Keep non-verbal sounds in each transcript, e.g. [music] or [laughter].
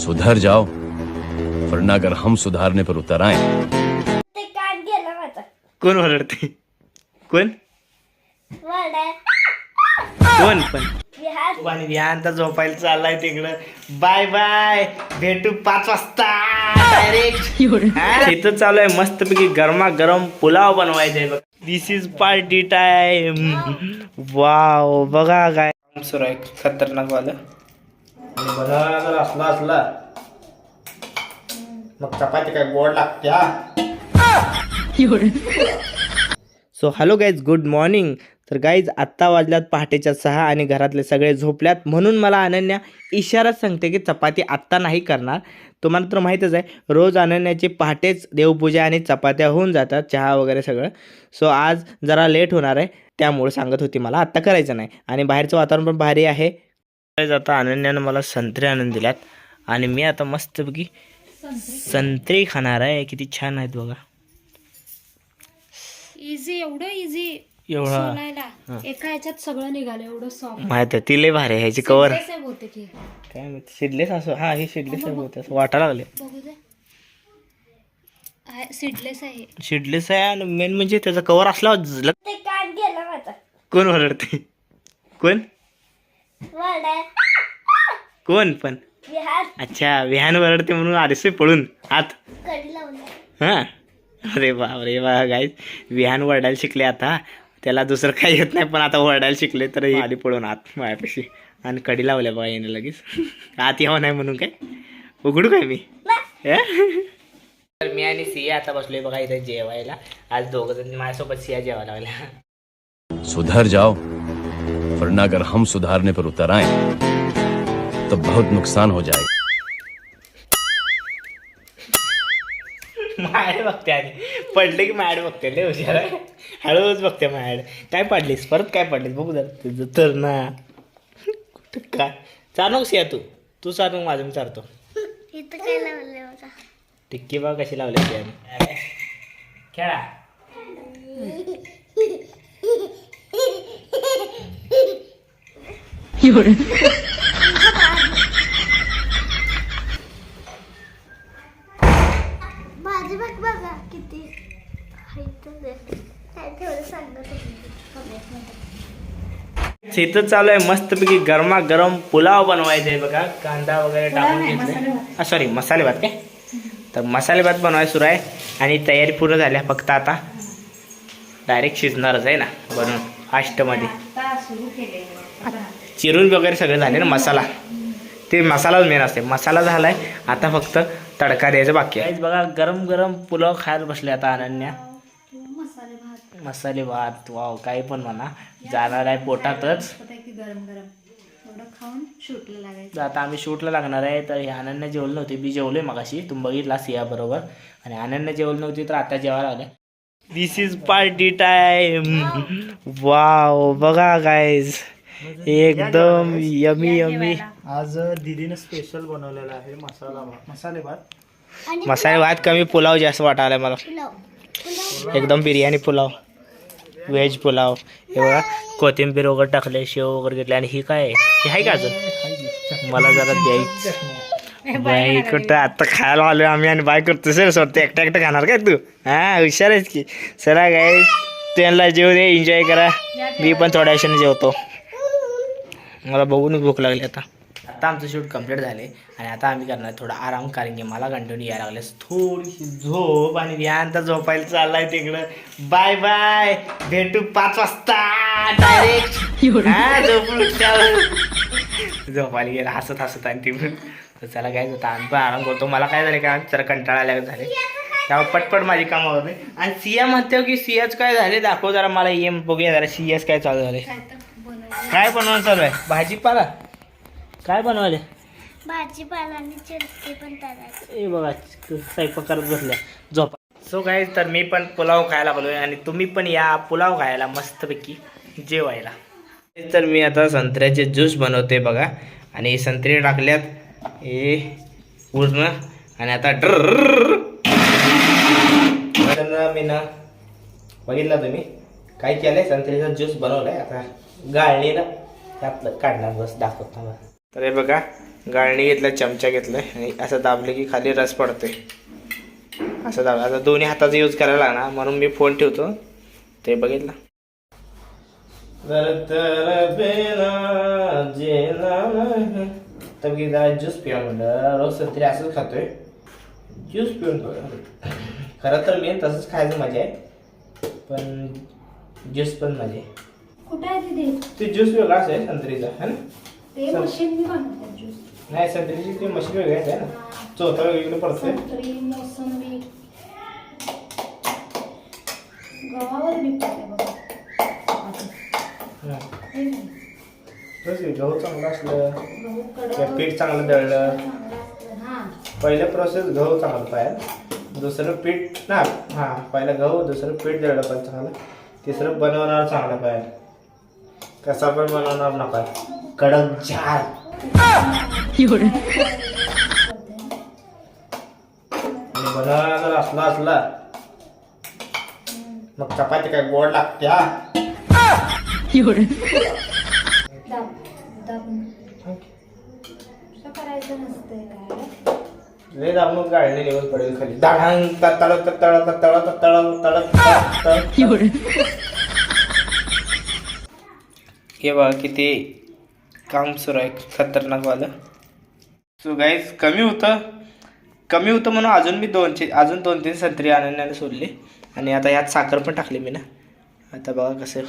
सुधर जाओ वरना अगर हम सुधारने पर उतर आए। ते कान गेलं माझं. कोण ओरडते? कोण? कोण पण? विहार आणि झोपायला चाललाय तिकडं. Bye bye. भेटू पाच वाजता. डायरेक्ट इथं चालू आहे. मस्तपैकी गरमा गरम पुलाव बनवायचा आहे this is party time wow बघा काय. सुरू आहे. खतरनाक वालं. आणि बघा असला असला. मग चपाती काय गोड लागत्या so hello guys good morning तर गाईज आत्ता वाजल्यात पहाटेच्या सहा आणि घरातले सगळे झोपल्यात. म्हणून मला अनन्या इशाराच सांगते की चपाती आत्ता नाही करणार. तुम्हाला तर माहीतच आहे रोज अनन्याची पहाटेच देवपूजा आणि चपात्या होऊन जातात चहा वगैरे सगळं. सो आज जरा लेट होणार आहे त्यामुळे सांगत होती मला आत्ता करायचं नाही. आणि बाहेरचं वातावरण पण भारी आहे. आता अनन्यानं मला संत्रे आणून दिल्यात. आणि मी आता मस्तपैकी संत्री खाणार आहे. किती छान आहेत बघा. इझी एवढं इझी एवढा. सोलायला. एका ह्याच्यात सगळं निघालं एवढं सॉफ्ट माहीत आहे ती लय भारी आहे ह्याची कवर होते की. काय माहिती शिडलेस असं हा हे शिडलेस आहे बहुतेक असं वाटा लागले. बघू दे. सिडलेस आहे शिडलेस आहे आणि मेन म्हणजे त्याचा कवर असला झलक ते कान गेलं माझं. कोण ओरडते? कोण? कोण पण? अच्छा विहान ओरडते म्हणून आलेस होय पळून आत. कडी लावलं. हां. अरे बाप रे बा गाईज विहान वरडायला शिकले आता. त्याला दुसरं काही येत नाही पण आता वरडायला शिकले तर हे आली पळून आत मायापाशी. आणि कडी लावल्या बघा येणं लगेच. आत यावं नाही म्हणून काय? उघडू काय मी? हे? तर मी आणि सिया आता बसलोय बघा इथे जेवायला. आज दोघं जण माझ्यासोबत सिया जेवायला लागल्या. सुधर जाओ. वरना अगर हम सुधारने पर उतर आए तो बहुत नुकसान हो जाएगा। माड बघते आधी. पडले की माड बघते लय हुशार आहे. हळूच बघते माड काय पाडलीस? परत काय पाडलीस? बघू जरा. तुझं तर ना. कुठं काय? चालू सिया तू. तू चालू माझं मी चालतो इथं काय लावलं होता टिक्की बघ कशी लावली खेळा. [laughs] माझी बघ बघा किती हाईट काय तेवढं सांगत होती इथं चालू आहे मस्तपैकी गरमा गरम पुलाव बनवायचा आहे बघा. कांदा वगैरे टाकून घेतले सॉरी मसाले भात. काय? तर मसाले भात बनवायला सुरू आहे आणि तयारी पूर्ण झाल्या फक्त आता. डायरेक्ट शिजणारच आहे ना बनवून. फास्टमध्ये चिरून वगैरे सगळं झाले ना मसाला. ते मसालाच मेन असते मसाला झालाय आता फक्त तडका द्यायचा बाकी आहे. बघा गरम गरम पुलाव खायला बसले आता अनन्या. मसाले भात वाव काही पण म्हणा. जाणार आहे पोटातच. की गरम गरम एवढं खाऊन शूटला लागायचं तर आता आम्ही शूटला लागणार आहे तर हे अनन्या जेवलं नव्हते. मी जेवले मगाशी. तुम्ही बघितला सिया बरोबर. आणि अनन्या जेवलं नव्हती तर आता जेवायला आल्या. This is party time wow बघा गाईज एकदम यमी यमी. आज दीदीने स्पेशल बनवलेला आहे मसाला भात. मसाले भात? मसाले भात कमी पुलाव जास्त वाटायला मला. एकदम बिर्याणी पुलाव. व्हेज पुलाव. हे बघा कोथिंबीर वगैरे टाकले शेव वगैरे घेतले. आणि ही काय? आहे? हे आहे का अजून? मला जरा द्यायचं. बाई कुठं आता खायला आलोय आम्ही आणि बाय करतो सर स्वतः एकटा एकटं खाणार काय तू? हा हुशार आहेस की. चला काय त्यांना जेव दे एन्जॉय करा. मी पण थोड्या वेळाने जेवतो. मला बघून भूक लागली आता. आता आमचं शूट कंप्लीट झाले आणि आता आम्ही करणार थोडा आराम कारण की मला कंटिन्यू यायला लागले थोडीशी झोप आणि व्यानता झोपायला चाललाय तिकडं. बाय बाय भेटू पाच वाजता. डायरेक्ट झोपायला गेला हसत हसत आणि ती पण तर चला काय होतं आम्ही पण आराम करतो. मला काय झालं का जरा कंटाळा आल्या झाले त्यामुळे पटपट माझी कामं होते आणि सिया म्हणते की सियाच काय झाले दाखव जरा मला येम बघूया जरा सियाच काय चालू झाले काय बनवणं चालू आहे? भाजीपाला? काय बनवायले? भाजीपाला आणि चिरते पण करायचं ए बघा स्वयंपाक करत बसल्या. झोपा. सो काय तर मी पण पुलाव खायला लागलोय आणि तुम्ही पण या पुलाव खायला मस्तपैकी जेवायला. तर मी आता संत्र्याचे ज्यूस बनवते बघा. आणि संत्री टाकल्यात. हे पूर्ण. आणि आता ड्र मी ना बघितला तुम्ही? काय केलंय? संत्र्याचा ज्यूस बनवलाय. आता गाळणी ना त्यातलं काढणार बस दाखवतो मला तर हे बघा गाळणी घेतलं चमचा घेतलाय. आणि असं दाबले की खाली रस पडतोय. असं दाब आता दोन्ही हाताचा यूज करायला लागणार. म्हणून मी फोन ठेवतो. ते बघितलं. तर की ज्यूस पिऊन म्हणलं. रोज संत्री असंच खातोय. ज्यूस पिऊन खरं तर मी तसंच खायचं मजा आहे. पण ज्यूस पण आहे कुठे आहे तिथे? ते ज्यूस वेगळा असेल संत्रीचा है ना? ते सं- मशीन मी बनवते ज्यूस. नाही संत्रीची ते मशीन वेगळी आहे ना? चौथा वेगळीकडे पडतंय. संत्री मोसंबी. गव्हावर डिपेंड आहे बघा. हं. हे नाही. तसं आहे, गहू चांगला असलं गहू त्या कडक पीठ चांगलं दळलं. हा. पहिलं प्रोसेस गहू चांगलं पाहिजे. दुसरं पीठ ना हां पहिलं गहू दुसरं पीठ दळलं पण चांगलं. तिसरं बनवणार चांगलं पाहिजे कसा पण बनवणार नका कडक झाड. आणि बनवणार जर असला असला मग चपाती काय गोड लागते हा? दाब दाबून असं करायचं नसतंय काय लय दाबून गाडीने निघून पडेल खाली दाढांग तळत तळत तळत तळत तळत तळत हे बघा किती काम सुरू आहे खतरनाक वालं सो गाईज कमी होतं कमी होतं म्हणून अजून मी दोनशे अजून दोन तीन संत्री आणण्याने सोडली आणि आता यात साखर पण टाकली मी ना आता बघा कसं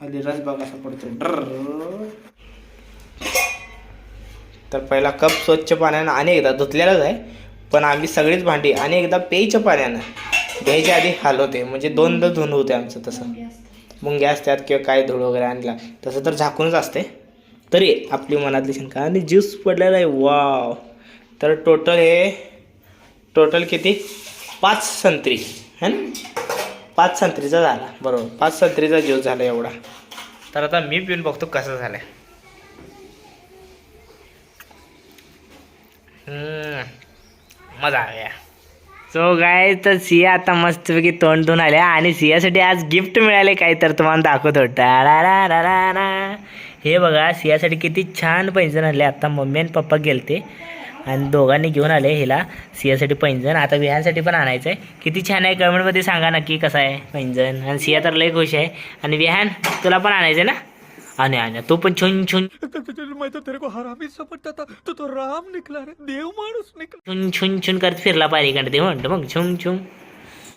आधी रस बघा कसा पडतो तर पहिला कप स्वच्छ पाण्यानं आणि एकदा धुतलेलाच आहे. पण आम्ही सगळीच भांडी आणि एकदा प्यायच्या पाण्यानं घ्यायच्या आधी हलवते म्हणजे दोनदा धुणं होते आमचं तसं. मुंग्या असतात किंवा काय धूळ वगैरे आणला तसं तर झाकूनच असते. तरी आपली मनातली शंका आणि ज्यूस पडलेला आहे. वाव. तर टोटल हे टोटल किती? पाच संत्री. है ना? पाच संत्रीचा झाला. बरोबर. पाच संत्रीचा ज्यूस झाला एवढा. तर आता मी पिऊन बघतो कसं झालं मजा आ गया सो गाय तर सिया आता मस्तपैकी तोंड धुवून आल्या आणि सियासाठी आज गिफ्ट मिळाले काय तर तुम्हाला दाखवत होता. हे बघा सियासाठी किती छान पैंजण आले. आता मम्मी आणि पप्पा गेलते आणि दोघांनी घेऊन आले हिला सियासाठी पैंजण. आता विहानसाठी पण आणायचं आहे किती छान आहे कमेंटमध्ये सांगा नक्की कसं आहे पैंजण. आणि सिया तर लय खुश आहे. आणि विहान तुला पण आणायचं आहे ना? आणि आणि तू पण छुन छुन. छुन छुन छुन करत फिरला पाहिजे इकडे ते म्हणतो मग छुम छुम